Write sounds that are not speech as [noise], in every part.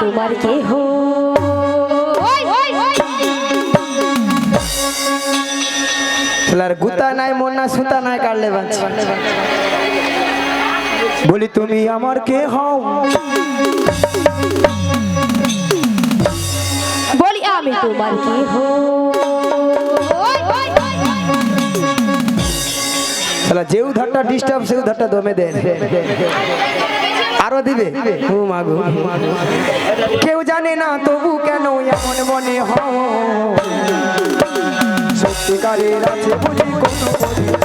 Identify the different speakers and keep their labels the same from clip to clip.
Speaker 1: তোমার কেহ?
Speaker 2: ছেলের গুতা নাই মন্না সুতা নাই কাটলে বাঁচি। বলি তুমি আমার কে হও
Speaker 1: বলি আমি তোমার কেহ?
Speaker 2: ছেলে যেউ ধারটা ডিস্টার্ব সেউ ধারটা দমে দেন। আরও দিবে? মাগু কেউ জানে না তবু কেন এমন মনে হয়। সত্যিকারের আছে বুঝি কোনো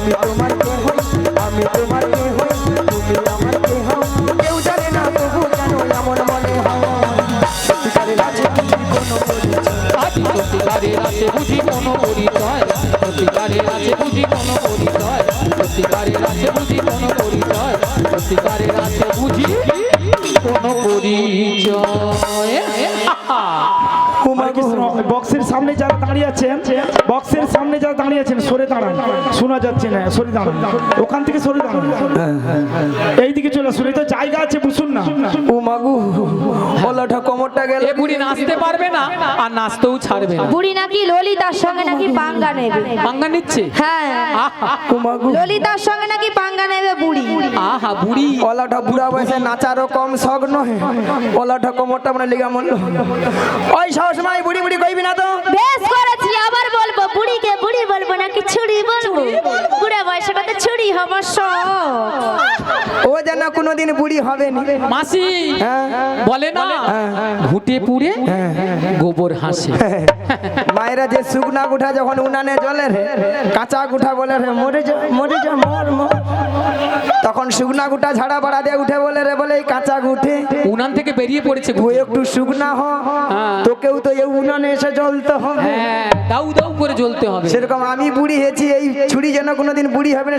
Speaker 1: আমি তোমার
Speaker 2: কে হই আমি তোমার কে হই তুমি আমার কে হও কেউ জানে বুঝি কোনো পরিচয়।
Speaker 3: সত্যিকারের আছে বুঝি কোনো পরিচয়। সত্যিকারের আছে
Speaker 4: বক্সের সামনে যারা দাঁড়িয়ে আছেন বক্সের সামনে যারা দাঁড়িয়ে আছেন সরে দাঁড়ান। শোনা যাচ্ছে না সরে দাঁড়ান। ওখান থেকে সরে দাঁড়ান। এইদিকে চলে আসুন। এই তো জায়গা আছে বুঝুন না।
Speaker 2: ও মাগু ওলাটা কোমরটা গেল।
Speaker 3: এ বুড়ি নাচতে পারবে না আর নাচতেও ছাড়বে না।
Speaker 1: বুড়ি নাকি ললিতার সঙ্গে নাকি পাঙ্গা নেবে?
Speaker 3: বাঙ্গা নিচ্ছে?
Speaker 1: হ্যাঁ।
Speaker 3: আহা!
Speaker 2: ও মাগু
Speaker 1: ললিতার সঙ্গে নাকি পাঙ্গা নেবে বুড়ি?
Speaker 3: আহা বুড়ি।
Speaker 2: ওলাটা বুড়া বয়সে নাচারও কম শখ নয় ওলাটা কোমরটা মানে লিগা মন ওই সব
Speaker 1: ছুরি বলব? বুড়া বয়সের কত ছুরি হব
Speaker 2: ও যেন কোনোদিন বুড়ি হবে
Speaker 3: মাসি
Speaker 2: হ্যাঁ।
Speaker 3: বলে না ঘুটে পুড়ে গোবর হাসে।
Speaker 2: মায়েরা যে শুকনা গুঠা যখন উনানে জ্বলে রে কাঁচা গুঠা বলে রে মরে যা মরে যা মর মর। তখন শুকনা গুটা ঝাড়া বাড়া দিয়ে উঠে বলে রে বলে এই কাঁচা গুঠে
Speaker 3: উনান থেকে বেরিয়ে পড়েছে
Speaker 2: তুই একটু শুকনা হ।
Speaker 3: হ্যাঁ।
Speaker 2: তোকেও তো এই উনানে এসে জ্বলতে হবে।
Speaker 3: হ্যাঁ দাউ দাউ করে জ্বলতে হবে।
Speaker 2: সেরকম আমি বুড়ি হয়েছি এই ছুরি যেন কোনোদিন বুড়ি হবে না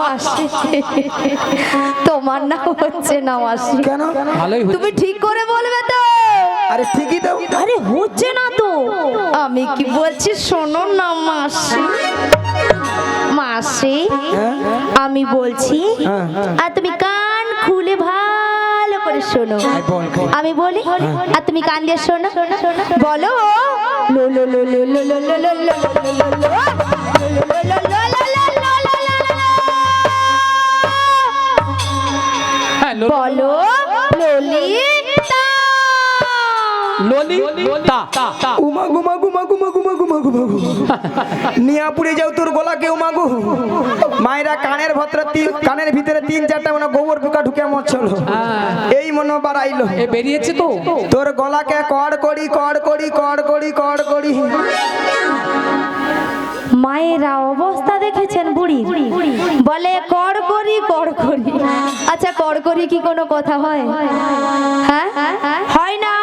Speaker 1: মাসি তোমার নাম হচ্ছে না মাসি
Speaker 2: কেন
Speaker 3: ভালোই
Speaker 1: তুমি ঠিক করে বলবে তো
Speaker 2: আরে ঠিকই তো
Speaker 1: আরে হচ্ছে না তো আমি কি বলছি শোনো না মাসি মাসি
Speaker 2: হ্যাঁ
Speaker 1: আমি বলছি
Speaker 2: হ্যাঁ, হ্যাঁ।
Speaker 1: আর তুমি কান খুলে ভালো করে শোনো। আমি বলি আর তুমি কান দিয়ে শোনো বলো লো লো লো লো লো লো লো লো লো লো লো লো লো বলো। ললিতা।
Speaker 3: ললি তা তা তা
Speaker 2: উমা গুমা গুমা গুমা গুমা গুমা গুমা গুমা নিয়া যাও তোর গলাকে উমাগু মায়েরা কানের ভেতরে কানের ভিতরে তিন চারটা মানে গোবর পোকা ঢুকে মরছিল
Speaker 3: হ্যাঁ।
Speaker 2: এই মনে বাড়াইলো।
Speaker 3: বেরিয়েছে তো?
Speaker 2: তোর গলাকে কড় করি কড় করি কড় করি কড় করি।
Speaker 1: মায়েরা অবস্থা দেখেছেন বুড়ি? বলে কর করি কর করি আচ্ছা কর করি কি কোনো কথা হয়? হ্যাঁ? হয় না?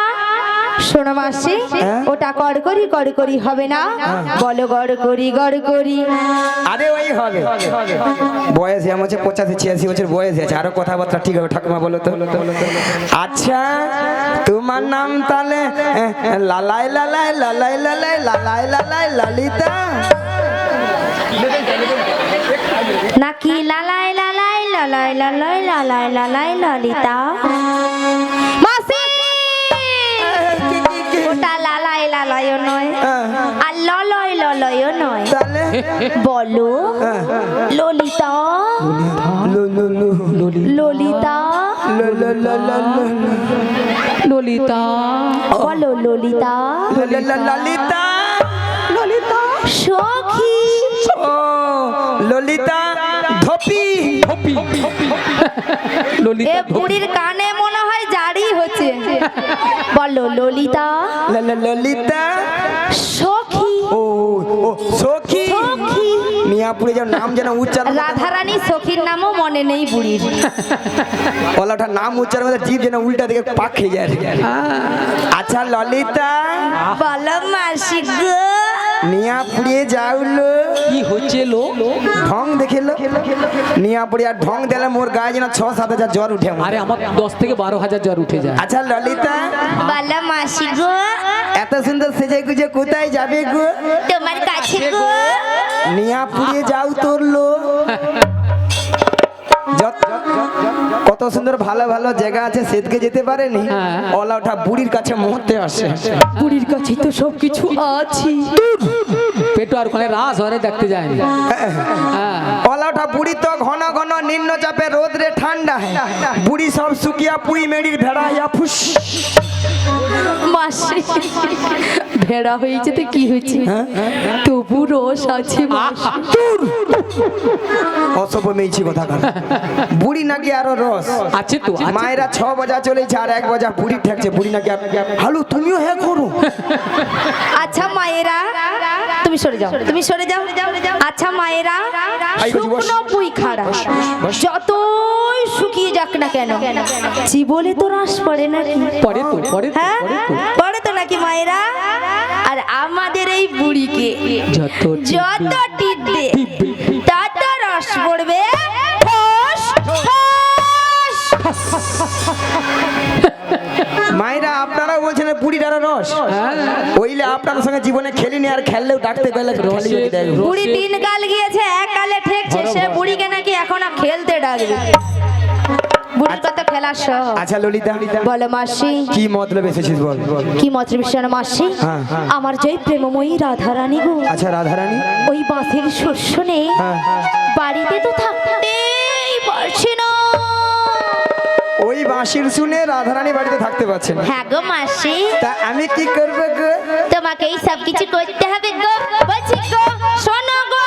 Speaker 1: শোনো মাসি
Speaker 2: হ্যাঁ?
Speaker 1: ওটা কর করি কর করি হবে না। বলো গড় করি গড় করি
Speaker 2: আরে ওই হবে। বয়স এমন হচ্ছে পঁচাশি ছিয়াশি বছর বয়স আছে আরও কথাবার্তা ঠিক হবে ঠাকুমা বলো তো। আচ্ছা তোমার নাম তাহলে লালাই লালাই লালাই লালাই লালাই লালাই লালিতা।
Speaker 1: নাকি লালাই লালাই লালাই লালাই লালাই লালাই ললিতা? মাসি! ওটা লালাই লালাইও নয় আর ললয় ললয়ও নয়। বলো ললিতা? ললিতা?
Speaker 3: ললিতা।
Speaker 1: বলো ললিতা?
Speaker 2: ললিতা। ললিতা
Speaker 1: সখী
Speaker 2: ললিতা ধপি।
Speaker 1: এ
Speaker 3: ললিতা
Speaker 1: বুড়ির কানে মনে হয় জারি হচ্ছে। বলো ললিতা?
Speaker 2: ললিতা।
Speaker 1: সখী।
Speaker 2: ও ও সখী।
Speaker 1: সখী।
Speaker 2: মিয়াপুরে যার নাম যেন উচ্চারণ
Speaker 1: রাধারানী সখীর নামও মনে নেই বুড়ির।
Speaker 2: ওলা ওঠার নাম উচ্চারণ করতে জীব যেন উল্টা দিকে পাক খেয়ে যায়। আচ্ছা ললিতা।
Speaker 1: বলো মাসি গো।
Speaker 2: মিয়াপুরে যাওলো
Speaker 3: কি হচ্ছে লো?
Speaker 2: ঢং দেখে দেখেলো। মিয়াপুরে আর ঢং দিলে মোর গায়ে যেন ছ সাত হাজার জ্বর উঠে আমার।
Speaker 3: আরে আমার দশ থেকে বারো হাজার জ্বর উঠে যায়।
Speaker 2: আচ্ছা ললিতা
Speaker 1: বালা মাসি গো।
Speaker 2: এত সুন্দর সেজে গুজে কোথায় যাবে গো?
Speaker 1: তোমার কাছে গো।
Speaker 2: মিয়াপুরে যাও তোর লো। সুন্দর ভালো ভালো জায়গা আছে সেদিকে যেতে পারেনি।
Speaker 3: হ্যাঁ।
Speaker 2: ওলা ওঠা বুড়ির কাছে মরতে আসে।
Speaker 1: বুড়ির কাছে তো সবকিছু আছে।
Speaker 3: পেটো আর ওখানে রাস হরে দেখতে যায়নি। হ্যাঁ।
Speaker 2: বুড়ি তো ঘন ঘন নিম্ন চাপে রোদরে ঠান্ডা বুড়ি সব শুকিয়া পুই মেড়ির ভেড়া ইয়া ফুস।
Speaker 1: মাসি ভেড়া হয়েছে তো কি হয়েছে? তবু রস আছে।
Speaker 2: অসভ্য মেয়েছি কথা বুড়ি নাকি আরও রস।
Speaker 3: আছে তো
Speaker 2: মায়েরা ছ বাজা চলেছে আর এক বাজা বুড়ি ঠেকছে। বুড়ি নাকি আর- হালু তুমিও হ্যাঁ করো
Speaker 1: আচ্ছা মায়েরা তুমি সরে যাও। তুমি সরে যাও। আচ্ছা মায়েরা শুকনো পুই খাড়া। যতই শুকিয়ে যাক না কেন জীবনে তো রস পড়ে না
Speaker 3: পরে তো পড়ে তো
Speaker 1: হ্যাঁ? পড়ে তো। নাকি মায়েরা? আর আমাদের এই বুড়িকে
Speaker 3: যত
Speaker 1: যত টিপবে
Speaker 2: আপনারা বলছেন বুড়ির আরও রস। ওইলে আপনার সঙ্গে জীবনে খেলিনি আর খেললেও ডাকতে গেলে খেলি।
Speaker 1: বুড়ি দিন কাল গিয়েছে এক কালে ঠেকছে সে বুড়িকে নাকি এখন খেলতে ডাকবে।
Speaker 2: আচ্ছা ললিতা
Speaker 1: বলো মাসি।
Speaker 2: কি মতলব এসেছিস বল?
Speaker 1: কি মত মাসি?
Speaker 2: হ্যাঁ, হ্যাঁ।
Speaker 1: আমার যে প্রেমময়ী রাধারানী গো
Speaker 2: আচ্ছা রাধারানী?
Speaker 1: ওই বাঁধের শস্য নেই।
Speaker 2: হ্যাঁ।
Speaker 1: বাড়িতে তো থাকতেই
Speaker 2: ওই বাঁশির শুনে রাধারানী বাড়িতে থাকতে পারছেন না।
Speaker 1: হ্যাঁ গো মাসি।
Speaker 2: তা আমি কি করব গো?
Speaker 1: তোমাকে এই সব কিছু করতে হবে গো। বলছি গো শোনো গো।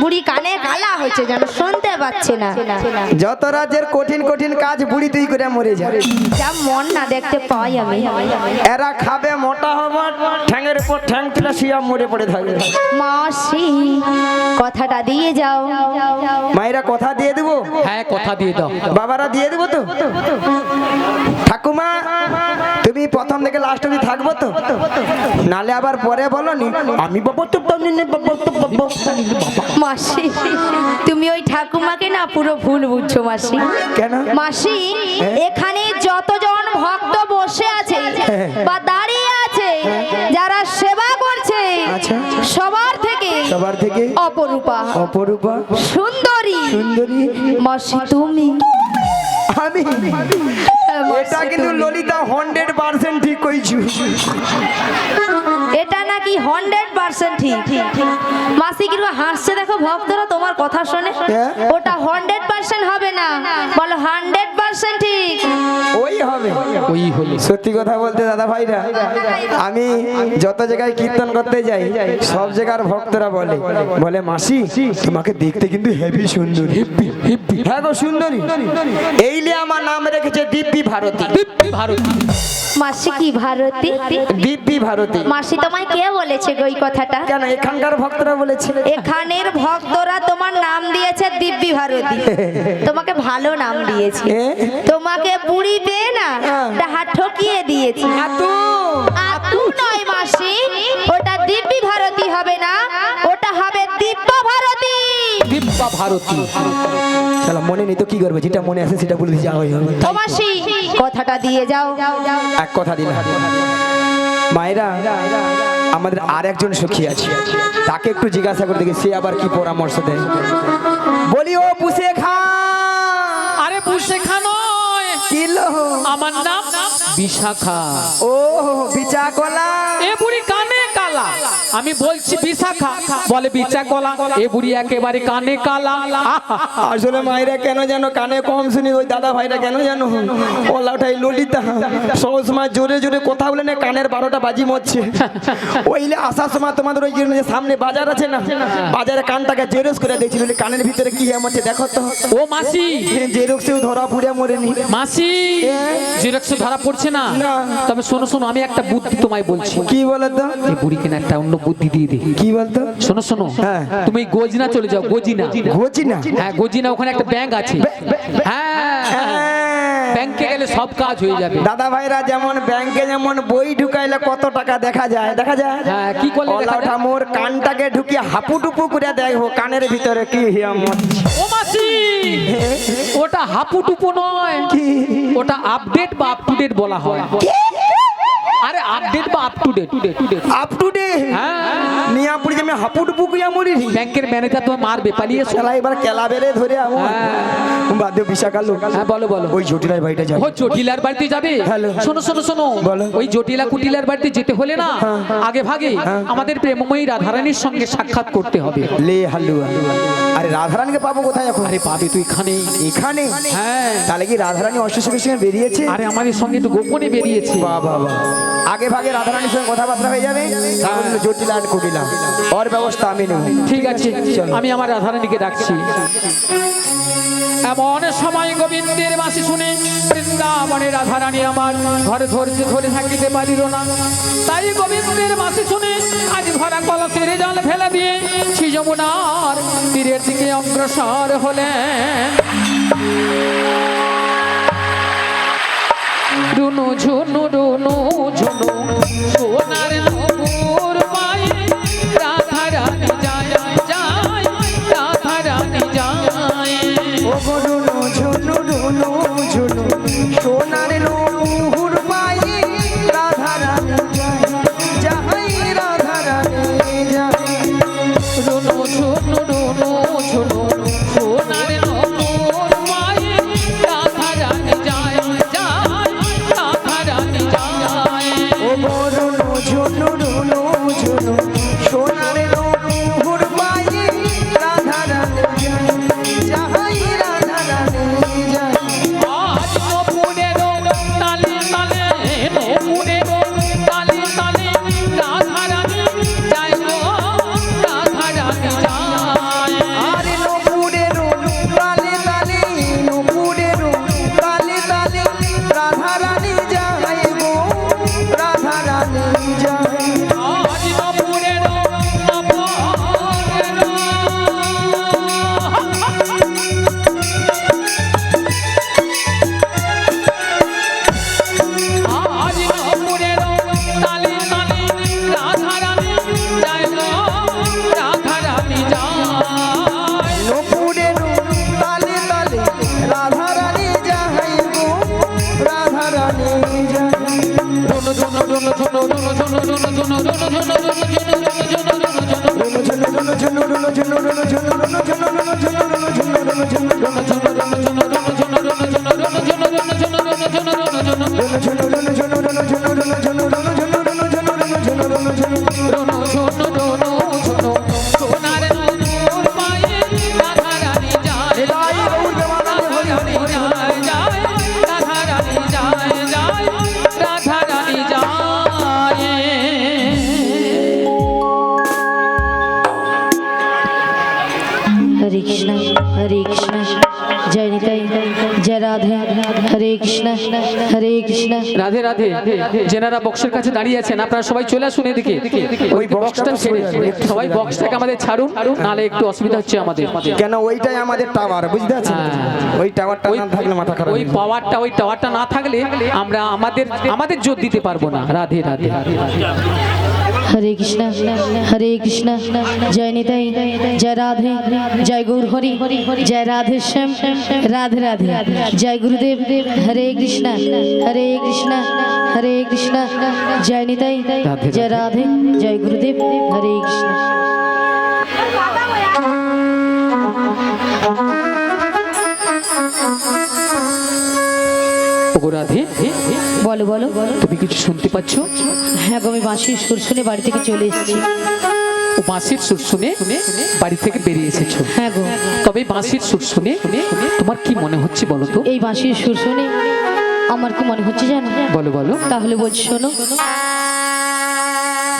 Speaker 1: বুড়ি কানে কালা হয়েছে যেন শুনতে পাচ্ছে না।
Speaker 2: যত রাজ্যের কঠিন কঠিন কাজ বুড়ি তুই করে মরে যাবে
Speaker 1: যা মন না দেখতে পাই আমি।
Speaker 2: এরা খাবে মোটা হবে ঠ্যাঙের উপর ঠ্যাং তুলে শুয়া মরে পড়ে থাকবে
Speaker 1: মাসি কথাটা দিয়ে যাও।
Speaker 2: মায়েরা কথা দিয়ে দেবো?
Speaker 3: হ্যাঁ কথা দিয়ে দাও।
Speaker 2: বাবারা দিয়ে দেবো তো? ঠাকুমা তুমি প্রথম থেকে লাস্ট অব্দি থাকব তো? নালে আবার পরে বলো নি। আমি বাবা তো জানি না, বাবা তো বাবা।
Speaker 1: মাসি তুমি ওই ঠাকুমাকে না পুরো ভুল বুঝছ মাসি।
Speaker 2: কেন?
Speaker 1: মাসি এখানে যতজন ভক্ত বসে আছে বা দাঁড়িয়ে আছে যারা সেবা করছে
Speaker 2: আচ্ছা।
Speaker 1: সবার থেকে
Speaker 2: সবার থেকে?
Speaker 1: অপরূপা।
Speaker 2: অপরূপা?
Speaker 1: সুন্দরী।
Speaker 2: সুন্দরী?
Speaker 1: মাসি তুমি?
Speaker 2: আমি? এটা কিন্তু ললিতা হান্ড্রেড পার্সেন্ট ঠিক কইছু।
Speaker 1: এটা নাকি হান্ড্রেড পার্সেন্ট ঠিক মাসি কীরকম হাসছে দেখো ভক্তরা তোমার কথা শুনে।
Speaker 2: হ্যাঁ।
Speaker 1: ওটা হান্ড্রেড পার্সেন্ট হবে না। বলো হান্ড্রেড
Speaker 2: ওই
Speaker 3: হলো?
Speaker 2: সত্যি কথা বলতে দাদা ভাইরা আমি যত জায়গায় কীর্তন করতে যাই সব জায়গার ভক্তরা বলে বলে মাসি তোমাকে দেখতে কিন্তু হেভি সুন্দর। হ্যাঁ গো সুন্দরী। এইলে আমার নাম রেখেছে দিব্যি ভারতী।
Speaker 3: দিব্যি ভারতী।
Speaker 1: মাসি কি ভারতী।
Speaker 2: দিব্যি ভারতী।
Speaker 1: মাসি তোমায় কে বলেছে গো এই কথাটা?
Speaker 2: কেন এখানকার ভক্তরা বলেছে
Speaker 1: এখানের ভক্তরা তোমার নাম দিয়েছে দিব্যি ভারতী। [laughs] তোমাকে ভালো নাম দিয়েছে। তোমাকে বুড়ি পেয়ে না হাত ঠকিয়ে দিয়েছে।
Speaker 2: আতু।
Speaker 1: আতু নয় মাসি ওটা দিব্যি ভারতী হবে না ওটা হবে দিব্য ভারতী
Speaker 3: দিব্যা ভারতী।
Speaker 2: চলো মনে নেই তো কি করবে যেটা মনে আছে সেটা বলে দিয়ে যাওয়া হবে
Speaker 1: ও মাসি কথাটা দিয়ে যাও।
Speaker 2: এক কথা দিলাম। মায়েরা আমাদের আর একজন সখী আছে। তাকে একটু জিজ্ঞাসা করে দেখি সে আবার কি পরামর্শ দেয়। বলি ও পুষে খা।
Speaker 3: আরে বুঝে খানো
Speaker 2: কিলো
Speaker 3: আমার নাম বিশাখা।
Speaker 2: ও বিচা কলা।
Speaker 3: এ বুড়ি কানে কালা। আমি বলছি বিশাখা। বলে বিচা কলা এ বুড়ি একেবারে কানে কালা!
Speaker 2: আসলে মায়েরা কেন জানো কানে কম শুনি ওই দাদা ভাইরা কেন জানো উঠাই ললিতা। সবসময় জোরে জোরে কথা বলে না কানের বারোটা বাজি মরছে। ওইলে আসার সময় তোমাদের ওই যে সামনে বাজার আছে না বাজারে কানটাকে জেরক্স করে দিয়েছিল বলে কানের ভিতরে কি হচ্ছে দেখো তো।
Speaker 3: ও মাসি।
Speaker 2: জেরক্সেও ধরা পুড়ে মরেনি।
Speaker 3: মাসি জেরক্স ধরা পড়ছে না।
Speaker 2: না।
Speaker 3: তবে শোনো শোনো আমি একটা বুদ্ধি তোমায় বলছি।
Speaker 2: কি বলতো
Speaker 3: এই বুড়িকে না একটা অন্য বুদ্ধি দিয়ে দিই
Speaker 2: কি বলতো?
Speaker 3: শোনো শোনো।
Speaker 2: হ্যাঁ।
Speaker 3: তুমি গজিনা চলে যাও গজিনা।
Speaker 2: ঘুরছি না
Speaker 3: হ্যাঁ গজিনা ওখানে একটা ব্যাংক আছে হ্যাঁ। ব্যাংকে গেলে সব কাজ হয়ে যাবে।
Speaker 2: দাদা ভাইরা যেমন ব্যাংকে যেমন বই ঢুকাইলে কত টাকা দেখা যায় দেখা যায়?
Speaker 3: হ্যাঁ, কি করলে দেখা যায়?
Speaker 2: ওটা মোর কানটাকে ঢুকিয়ে হাপুটুপু করে দেখব কানের ভিতরে কি হিয়ামত?
Speaker 3: ও মাসি ওটা হাপুটুপু নয়।
Speaker 2: কি?
Speaker 3: ওটা আপডেট বা আপ টু ডেট বলা হয়। আরে আপডেট বা up to date
Speaker 2: up to day
Speaker 3: হ্যাঁ।
Speaker 2: মিয়াপুরি যে আমি হাপুটুপু কুইয়া মরি
Speaker 3: ব্যাংকের ম্যানেজার তোমায় মারবে পালিয়ে
Speaker 2: শালা এবার কেলা বেড়ে ধরে আমার বাদ দিও বিশাখাল।
Speaker 3: হ্যাঁ বলো বলো।
Speaker 2: ওই জটিলাই ভাইটা যাবে।
Speaker 3: ও জটিলার বাড়িতে যাবে। শোনো শোনো শোনো। ওই জটিলা কুটিলার বাড়িতে যেতে হলে না আগে ভাগে আমাদের প্রেমময়ী রাধারানীর সঙ্গে সাক্ষাৎ করতে হবে।
Speaker 2: লে হালুয়া আরে রাধারানীকে পাবো কোথায় এখন?
Speaker 3: আরে পাবে তুই এখানে।
Speaker 2: এখানে?
Speaker 3: হ্যাঁ।
Speaker 2: তাহলে কি রাধারানী অসুখের সঙ্গে বেরিয়েছে?
Speaker 3: আরে আমাদের সঙ্গে তো গোপনে বেরিয়েছে।
Speaker 2: বাবা বাবা আগে ভাগে রাধারানীর সঙ্গে কথাবার্তা হয়ে যাবে। তারপর জটিলা আর কুটিলা ওর ব্যবস্থা আমি নেব।
Speaker 3: ঠিক আছে আমি আমার রাধারানীকে ডাকছি। এমন সময় গোবিন্দের বাসি শুনে বৃন্দাবনে রাধারানী আমার ঘরে ধরছে ধরে থাকিতে পারিল না। তাই গোবিন্দের বাসি শুনে আজ ভরা কলসের জল ফেলে দিয়ে শ্রী যমুনার তীরের দিকে অগ্রসর হলেন। রুনু ঝুনু
Speaker 2: ডুনু ঝুনু। সোনার
Speaker 3: নূর পায়ে রাধা রানী যায় যায়, রাধা রানী যায়।
Speaker 2: ও গো
Speaker 3: ঝুনুরুনো ঝুনুরুনো ঝুনুরুনো ঝুনুরুনো ঝুনুরুনো রাধে যেনারা জেনারা বক্সের কাছে দাঁড়িয়ে আছেন আপনারা সবাই চলে আসুন এদিকে। ওই বক্সটা ছেড়ে সবাই বক্সটাকে আমাদের ছাড়ুন নালে একটু অসুবিধা হচ্ছে আমাদের।
Speaker 2: কেন ওইটাই আমাদের টাওয়ার বুঝতে পারছেন? ওই টাওয়ারটা না থাকলে মাথা খারাপ
Speaker 3: ওই পাওয়ারটা ওই টাওয়ারটা না থাকলে আমরা আমাদের আমাদের জোর দিতে পারব না। রাধে রাধে
Speaker 1: हरे হরে কৃষ্ণ হরে কৃষ্ণ। জয় নিতাই, জয় রাধে, জয় গৌর হরি, জয় রাধে শ্যাম, রাধে রাধে। জয় গুরুদেব, হরে কৃষ্ণ হরে কৃষ্ণ হরে কৃষ্ণ। জয় নিতাই, জয় রাধে, জয় গুরুদেব, হরে
Speaker 3: কৃষ্ণ। রাধে।
Speaker 1: বলো বলো।
Speaker 3: তুমি কিছু শুনতে পাচ্ছ?
Speaker 1: হ্যাঁ গো আমি বাঁশির সুর শুনে বাড়ি থেকে চলে এসেছি।
Speaker 3: ও বাঁশির সুর শুনে বাড়ি থেকে বেরিয়ে এসেছ?
Speaker 1: হ্যাঁ গো।
Speaker 3: তবে বাঁশির সুর শুনে তোমার কি মনে হচ্ছে বলো তো?
Speaker 1: এই বাঁশির সুর শুনে
Speaker 5: আমার কি মনে হচ্ছে জানো?
Speaker 3: বলো বলো।
Speaker 5: তাহলে বলছি শোনো।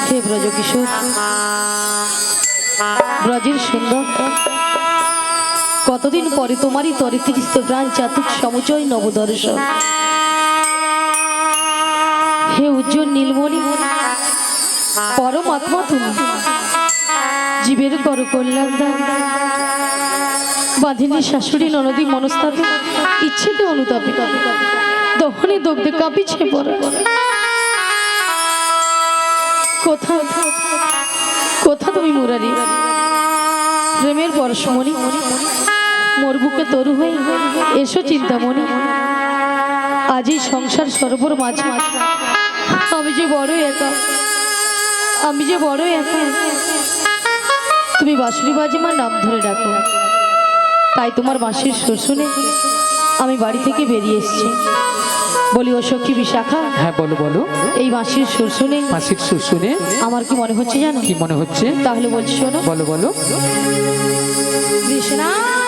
Speaker 5: হে ব্রজ কিশোর ব্রজের সুন্দর কতদিন পরে তোমারই তরে তিরিস্ত প্রাণ চাতুক সমুচয় নবদর্শন। উজ্জ্বল নীলমণি পরমাত্মা তুমি জীবের কর কল্যাণ দাও বাঁধিনী শাশুড়ি ননদী মনস্তাপে, ইচ্ছেতে অনুতাপে। দহনে দগ্ধে কাঁপিছে পড়ে কোথা কোথা তুমি মুরারি। প্রেমের পরশমণি। মোর বুকে তরু হয়ে এসো চিন্তামণি। আজ এই সংসার সর্বর মাঝে। আমি যে বড় একা। আমি যে বড় একা। তুমি বাঁশুরি বাজিমার নাম ধরে ডাকো। তাই তোমার বাঁশির সুর শুনে আমি বাড়ি থেকে বেরিয়ে এসেছি। বলি ও সখী বিশাখা
Speaker 3: হ্যাঁ বলো বলো।
Speaker 5: এই বাঁশির সুর শুনে
Speaker 3: মাসির সুর শুনে
Speaker 5: আমার কি মনে হচ্ছে জানো?
Speaker 3: কি মনে হচ্ছে?
Speaker 5: তাহলে বলছি শোনো।
Speaker 3: বলো বলো।
Speaker 5: কৃষ্ণায়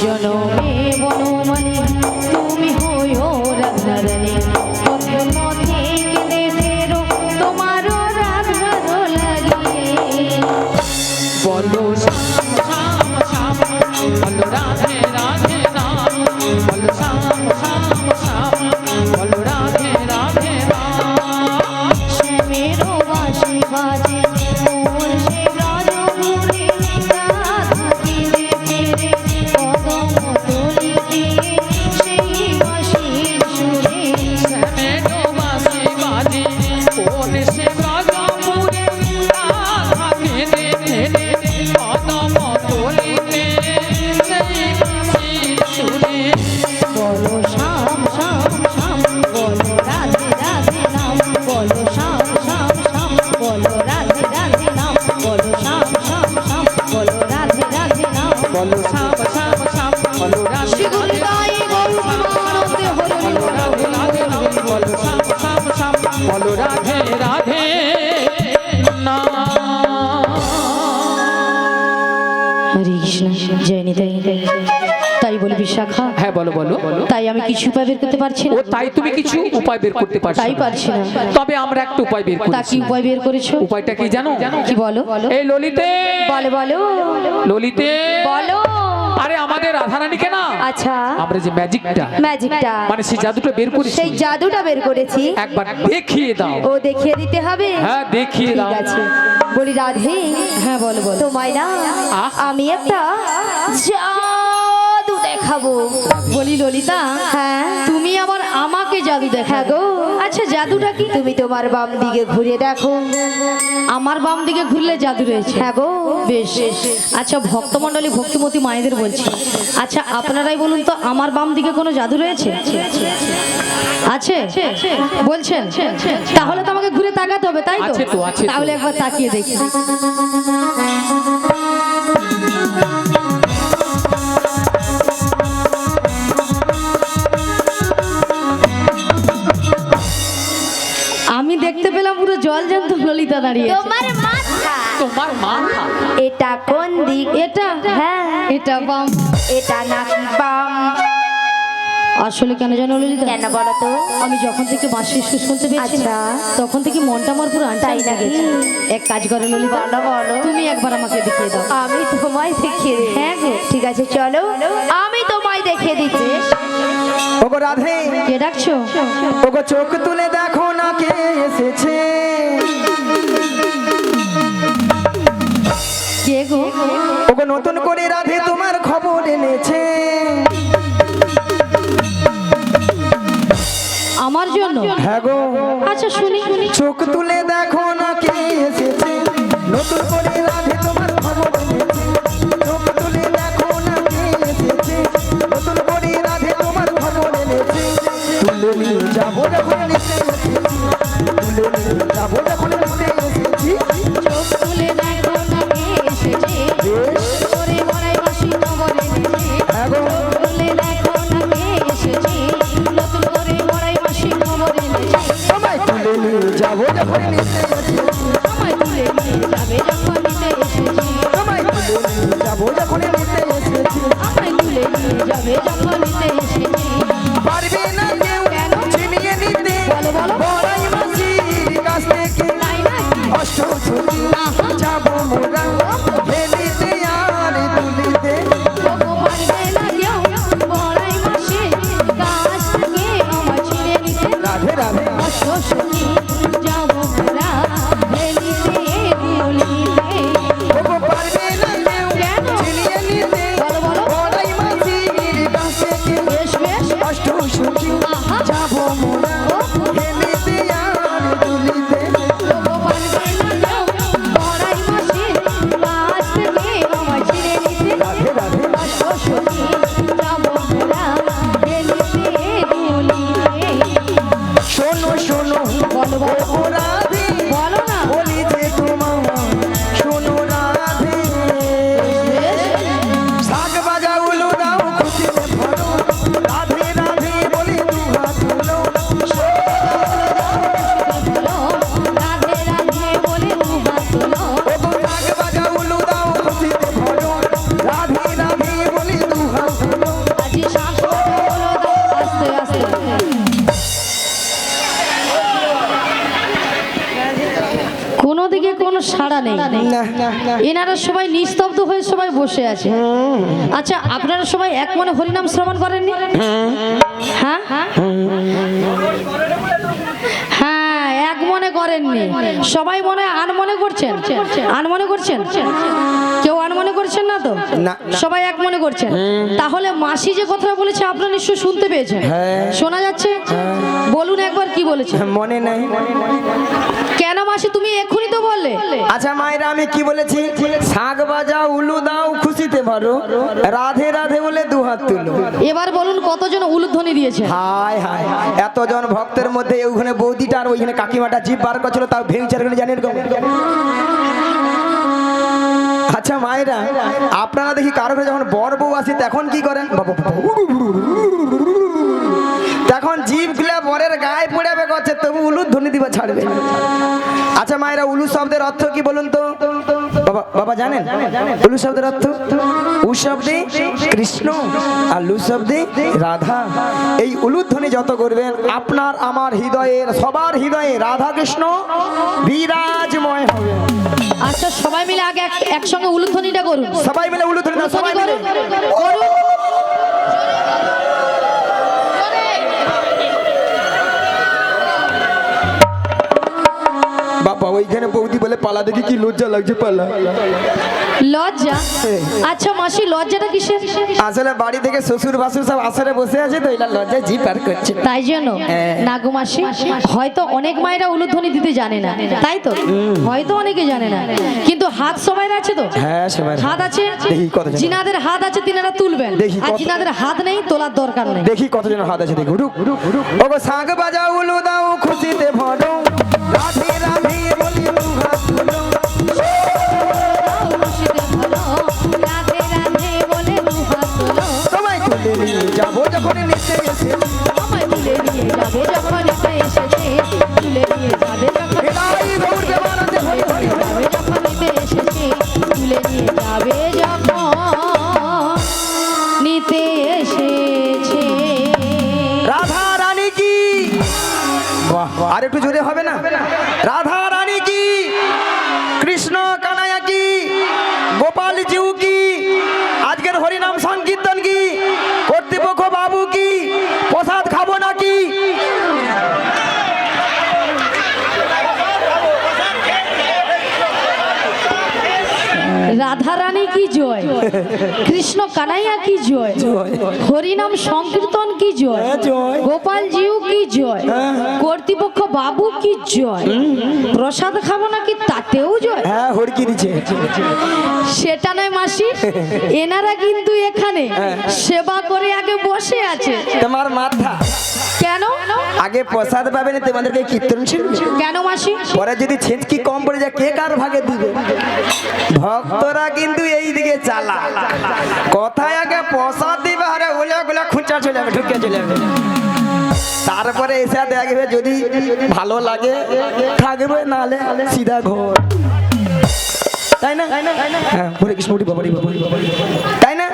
Speaker 3: জনমে
Speaker 5: বনমানি তুমি হইও রাধারানী।
Speaker 3: বলো বলো।
Speaker 5: তাই আমি কিছু উপায় বের করতে পারছি
Speaker 3: ও
Speaker 5: না
Speaker 3: তাই তুমি কিছু উপায় বের করতে পারছ
Speaker 5: তাই পারছি না।
Speaker 3: তবে আমরা একটা উপায় বের
Speaker 5: তা কি উপায় বের করেছ?
Speaker 3: উপায়টা কি জানো?
Speaker 5: কি বলো?
Speaker 3: এই ললিতে।
Speaker 5: বলো বলো।
Speaker 3: ললিতে।
Speaker 5: বলো।
Speaker 3: আরে আমাদের রাধারানীকে না?
Speaker 5: আচ্ছা।
Speaker 3: আমরা যে ম্যাজিকটা।
Speaker 5: ম্যাজিকটা।
Speaker 3: মানে সেই জাদুটা বের করেছি।
Speaker 5: সেই জাদুটা বের করেছি।
Speaker 3: একবার দেখিয়ে দাও।
Speaker 5: ও দেখিয়ে দিতে হবে?
Speaker 3: হ্যাঁ দেখিয়ে দাও।
Speaker 5: ঠিক আছে। বলি রাধে হ্যাঁ বলো বলো। তোমায় না আমি একটা জাদু দেখাবো। বলি ললিতা হ্যাঁ? তুমি আমার আমাকে জাদু দেখাগো আচ্ছা জাদুটা কি? তুমি তোমার বাম দিকে ঘুরে দেখো। আমার বাম দিকে ঘুরলে জাদু রয়েছে। হ্যাঁ গো। বেশ আচ্ছা ভক্তমণ্ডলী ভক্তিমতী মায়েদের বলছি। আচ্ছা আপনারাই বলুন তো আমার বাম দিকে কোনো জাদু রয়েছে? আছে? বলছেন? তাহলে তো আমাকে ঘুরে তাকাতে হবে তাই
Speaker 3: আছে তো, আছে তো।
Speaker 5: তাহলে একবার তাকিয়ে দেখি। জল জ্যান্ত ললিতা দাঁড়িয়ে
Speaker 1: তোমার মাথা।
Speaker 3: তোমার মাথা।
Speaker 1: এটা কোন দিক?
Speaker 5: এটা?
Speaker 1: হ্যাঁ।
Speaker 5: এটা বাম।
Speaker 1: এটা নাকি বাম?
Speaker 5: আসলে কেন জানো ললিতা?
Speaker 1: কেন বলো তো?
Speaker 5: আমি যখন থেকে বাঁশির সুর শুনতে পেয়েছি না,
Speaker 1: আচ্ছা।
Speaker 5: তখন থেকে মনটা আমার পুরো আনটাই
Speaker 1: নাকি?
Speaker 5: এক কাজ করে ললিতা।
Speaker 1: বলো, বলো।
Speaker 5: তুমি একবার আমাকে দেখিয়ে দাও।
Speaker 1: আমি তোমায় দেখিয়ে
Speaker 5: হ্যাঁ গো।
Speaker 1: ঠিক আছে চলো। আমি
Speaker 2: রাধে।
Speaker 5: কে ডাকছো?
Speaker 2: ওগো চোখ তুলে দেখো না কে এসেছে।
Speaker 5: কে গো?
Speaker 2: ওগো নতুন করে রাধে তোমার খবর এনেছে।
Speaker 5: আমার জন্য?
Speaker 2: হ্যাঁ গো।
Speaker 5: আচ্ছা শুনি। শুনি
Speaker 2: চোখ তুলে দেখো না কে এসেছে। নতুন করে যাব যখন নিতে এসেছি। যাব যখন নিতে এসেছি।
Speaker 5: চোখ তুলে দেখো না কে এসেছে করে মরাই বাসি
Speaker 2: হ্যাঁ গো
Speaker 5: তুলে দেখো না কে এসেছে। নতুন করে মরাই বাসি এনেছে
Speaker 2: সবাই তুলে নিয়ে যাব যখন নিতে এসেছি।
Speaker 5: আমায় তুলে নিয়ে যাবে যখন নিতে এসেছি।
Speaker 2: সবাই তুলে নিয়ে
Speaker 5: সবাই বসে আছে। আচ্ছা আপনারা সবাই এক মনে হরিনাম শ্রবণ করেননি? হ্যাঁ? হ্যাঁ এক মনে করেননি। সবাই মনে হয় আনমনে করছেন? আনমনে করছেন? কেউ আন মনে করছেন না তো। সবাই এক মনে করছেন। তাহলে মাসি যে কথা বলেছে আপনারা নিশ্চয় শুনতে পেয়েছেন।
Speaker 2: হ্যাঁ।
Speaker 5: শোনা যাচ্ছে? বলুন একবার কি বলেছে
Speaker 2: মনে নাই
Speaker 5: কেন মাসি তুমি এক্ষুনি তো বললে
Speaker 2: আচ্ছা মায়েরা আমি কি বলেছি শাক বাজা উলু দাও খুশিতে ভরো রাধে রাধে বলে দু হাত তুলো
Speaker 5: এবার বলুন কতজন উলুধ্বনি দিয়েছে
Speaker 2: হায় হায় এতজন ভক্তের মধ্যে ওখানে বৌদিটা আর ওইখানে কাকিমাটা জিভ বার করছিল তাও ভেঙচার করে জানেন আচ্ছা মায়েরা আপনারা দেখি কারও যখন বর বউ আসে তখন কি করেন বাবা, বাবা, তখন জিভগুলা বরের গায়ে পড়াবে করছে তবু উলু ধ্বনি দিবা ছাড়বে। আচ্ছা মায়েরা উলু শব্দের অর্থ কি বলুন তো? বাবা বাবা জানেন? উলু শব্দের অর্থ? উ শব্দে কৃষ্ণ আর লু শব্দে রাধা। এই উলুধ্বনি যত করবেন আপনার আমার হৃদয়ের সবার হৃদয়ে রাধা কৃষ্ণ বিরাজময় হবে।
Speaker 5: আচ্ছা সবাই মিলে আগে এক- একসঙ্গে উলুধ্বনিটা করুন।
Speaker 2: সবাই মিলে উলুধ্বনি দাও, সবাই মিলে। বাবা ওইখানে বৌদি বলে পালা দেখি কি লজ্জা লাগছে পালা।
Speaker 5: লজ্জা? আচ্ছা মাসি লজ্জাটা কিসের?
Speaker 2: আসলে বাড়ি থেকে শ্বশুর বাসুর সব আসরে বসে আছে তো এটা লজ্জায় জি পার করছে।
Speaker 5: তাই জন্য?
Speaker 2: হ্যাঁ।
Speaker 5: নাগু মাসি হয়তো অনেক মায়েরা উলুধ্বনি দিতে জানে না। তাই তো? হয়তো অনেকে জানে না। কিন্তু হাত সবাই আছে তো?
Speaker 2: হ্যাঁ সবাই
Speaker 5: হাত আছে?
Speaker 2: দেখি কতজন।
Speaker 5: জিনাদের হাত আছে তিনারা তুলবেন।
Speaker 2: দেখি
Speaker 5: আর জিনাদের হাত নেই তোলার দরকার নেই।
Speaker 2: দেখি কতজন হাত আছে দেখি। রুক রুক রুক। ওগো শাঁখ বাজাও উলু দাও খুশিতে ভরো।
Speaker 6: আমায় তুলে নিয়ে
Speaker 2: কি আর একটু জোরে হবে না রাধা রানী কি কৃষ্ণ কানায়া কি গোপাল জিউ কি আজকের হরিনাম সংকীর্তন কি কর্তৃপক্ষ বাবু কি প্রসাদ খাব নাকি
Speaker 5: রাধা রানী কি জয় কৃষ্ণ কানাইয়া কি জয়? হরিনাম সংকীর্তন কি জয়?
Speaker 2: হ্যাঁ,
Speaker 5: গোপাল জিউ কি জয়? কর্তৃপক্ষ বাবু কি জয়? প্রসাদ খাব নাকি তাতেও জয়?
Speaker 2: হ্যাঁ হরকি দিচ্ছে।
Speaker 5: সেটা নয় মাসি এনারা কিন্তু এখানে সেবা করে আগে বসে আছে।
Speaker 2: তোমার মাথা।
Speaker 5: কেন?
Speaker 2: আগে প্রসাদ পাবে না তোমাদেরকে কীর্তন ছিল
Speaker 5: কেন মাসি?
Speaker 2: পরে যদি ছেঁচকি কম পড়ে যায় কে কার ভাগে দিবে? ভক্তরা কিন্তু এই দিকে চালা কথায় আগে পয়সা দিবে, আরে ওলে ওগুলো খুঁচা চলে যাবে ঢুকে চলে যাবে। তারপরে এসে দেখবে যদি ভালো লাগে, থাকবে নালে সিধা ঘর তাই না? হ্যাঁ হরে কৃষ্ণ হরি বাবা হরি বাবা, হরি বাবা, হরি বাবা। তাই না?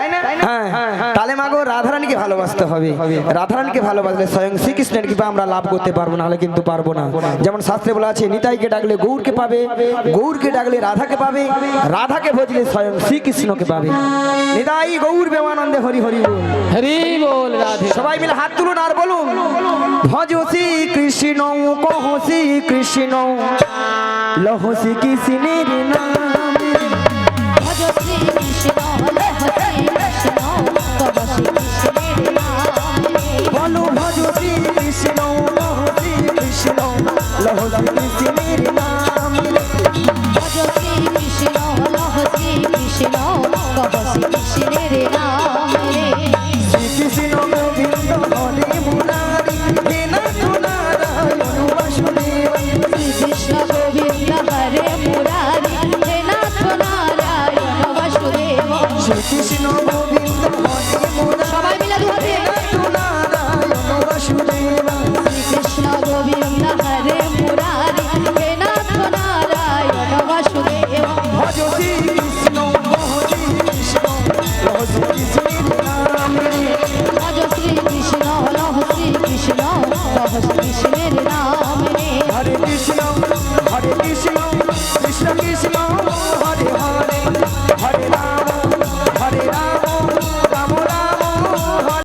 Speaker 2: হ্যাঁ তাহলে মাগো রাধারানীকে ভালোবাসতে হবে। রাধারানীকে ভালোবাসলে স্বয়ং শ্রীকৃষ্ণের কৃপা আমরা লাভ করতে পারব না হলে কিন্তু পারব না। যেমন শাস্ত্রে বলা আছে নিতাইকে ডাকলে গৌরকে পাবে গৌরকে ডাকলে রাধাকে পাবে রাধাকে ভজলে স্বয়ং শ্রীকৃষ্ণকে পাবে। নিতাই গৌর বেমানন্দে হরি হরি
Speaker 3: হরি বল
Speaker 2: সবাই মিলে হাত তুলুন আর বলুন ভজ শ্রী কৃষ্ণ কহ শ্রী কৃষ্ণ লহ শ্রী কৃষ্ণের নামে।
Speaker 6: ভজ শ্রী